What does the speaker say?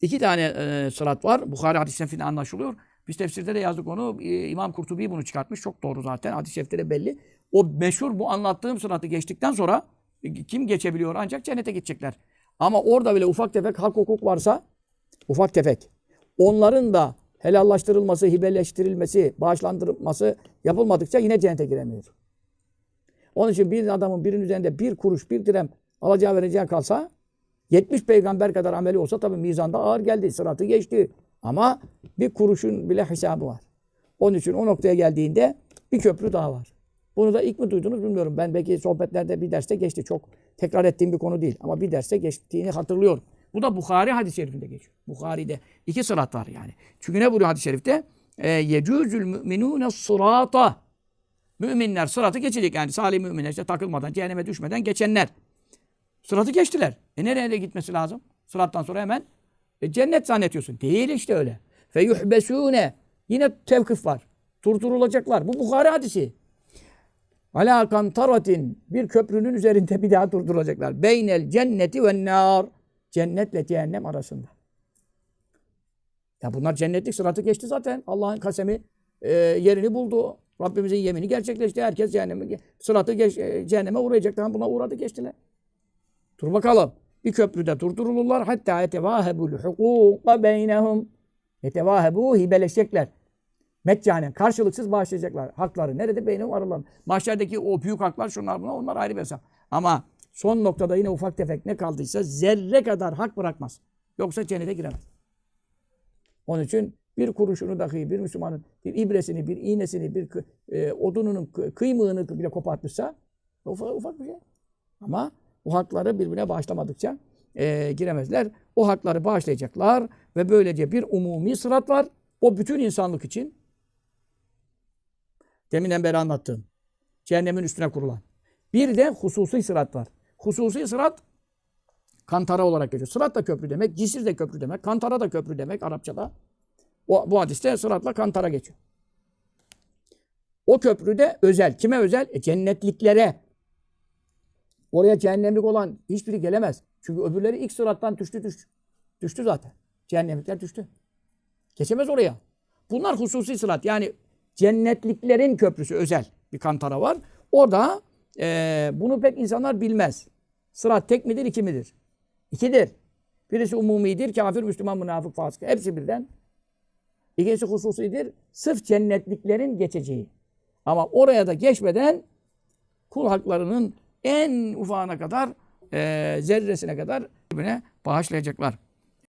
İki tane e, sırat var. Bukhari hadis şerifinde anlaşılıyor. Biz tefsirde de yazdık onu. E, İmam Kurtubi bunu çıkartmış. Çok doğru zaten. Hadis-i şerifte belli. O meşhur bu anlattığım sıratı geçtikten sonra e, kim geçebiliyor? Ancak cennete gidecekler. Ama orada bile ufak tefek hak hukuk varsa ufak tefek onların da helallaştırılması, hibeleştirilmesi, bağışlandırılması yapılmadıkça yine cennete giremiyor. Onun için bir adamın birinin üzerinde bir kuruş, bir dirhem alacağı vereceği kalsa 70 peygamber kadar ameli olsa tabii mizanda ağır geldi. Sıratı geçti. Ama bir kuruşun bile hesabı var. Onun için o noktaya geldiğinde bir köprü daha var. Bunu da ilk mi duydunuz bilmiyorum. Ben belki sohbetlerde bir derste geçti. Çok tekrar ettiğim bir konu değil. Ama bir derste geçtiğini hatırlıyorum. Bu da Bukhari hadis-i şerifinde geçiyor. Bukhari'de iki sırat var yani. Çünkü ne buyuruyor hadis-i şerifte? E, Yecüzül müminûne sırata. Müminler sıratı geçecek yani salih müminler işte takılmadan, cehenneme düşmeden geçenler. Sıratı geçtiler. E nereye gitmesi lazım? Sırattan sonra hemen e, cennet zannediyorsun. Değil işte öyle. Fe yuhbesûne. Yine tevkif var. Durdurulacaklar. Bu Bukhari hadisi. Ala kantaratin bir köprünün üzerinde bir daha durdurulacaklar. Beynel cenneti ve nar. Cennetle cehennem arasında. Ya bunlar cennetlik sıratı geçti zaten. Allah'ın kasemi e, yerini buldu. Rabbimizin yemini gerçekleşti. Herkes cehenneme, sıratı geç, e, cehenneme uğrayacak. Tamam buna uğradı geçtiler. Dur bakalım. Bir köprüde durdurulurlar. Hatta etevâhebul hukûka beynehum. Etevâhebu hibeleşecekler. Meccanen karşılıksız bağışlayacaklar. Hakları nerede? Beynehum aralarında. Mahşerdeki o büyük haklar şunlar bunlar onlar ayrı bir hesap. Ama son noktada yine ufak tefek ne kaldıysa zerre kadar hak bırakmaz. Yoksa cennete giremez. Onun için bir kuruşunu dahi bir Müslümanın bir ibresini, bir iğnesini, bir e, odununun kı- kıymığını bile kopartmışsa ufak, ufak bir şey. Ama o hakları birbirine bağışlamadıkça e, giremezler. O hakları bağışlayacaklar ve böylece bir umumi sırat var. O bütün insanlık için deminden beri anlattığım cehennemin üstüne kurulan. Bir de hususi sırat var. Hususi sırat kantara olarak geçiyor. Sırat da köprü demek, cisir de köprü demek, kantara da köprü demek Arapçada. O, bu hadiste sıratla kantara geçiyor. O köprü de özel. Kime özel? E, cennetliklere. Oraya cehennemlik olan hiçbiri gelemez. Çünkü öbürleri ilk sırattan düştü düştü. Düştü zaten. Cehennemlikler düştü. Geçemez oraya. Bunlar hususi sırat. Yani cennetliklerin köprüsü özel bir kantara var. Orada e, bunu pek insanlar bilmez. Sırat tek midir, iki midir? İkidir. Birisi umumidir, kafir, Müslüman, münafık, fasık. Hepsi birden. İkincisi hususidir. Sırf cennetliklerin geçeceği. Ama oraya da geçmeden kul haklarının en ufağına kadar, e, zerresine kadar birbirine bağışlayacaklar.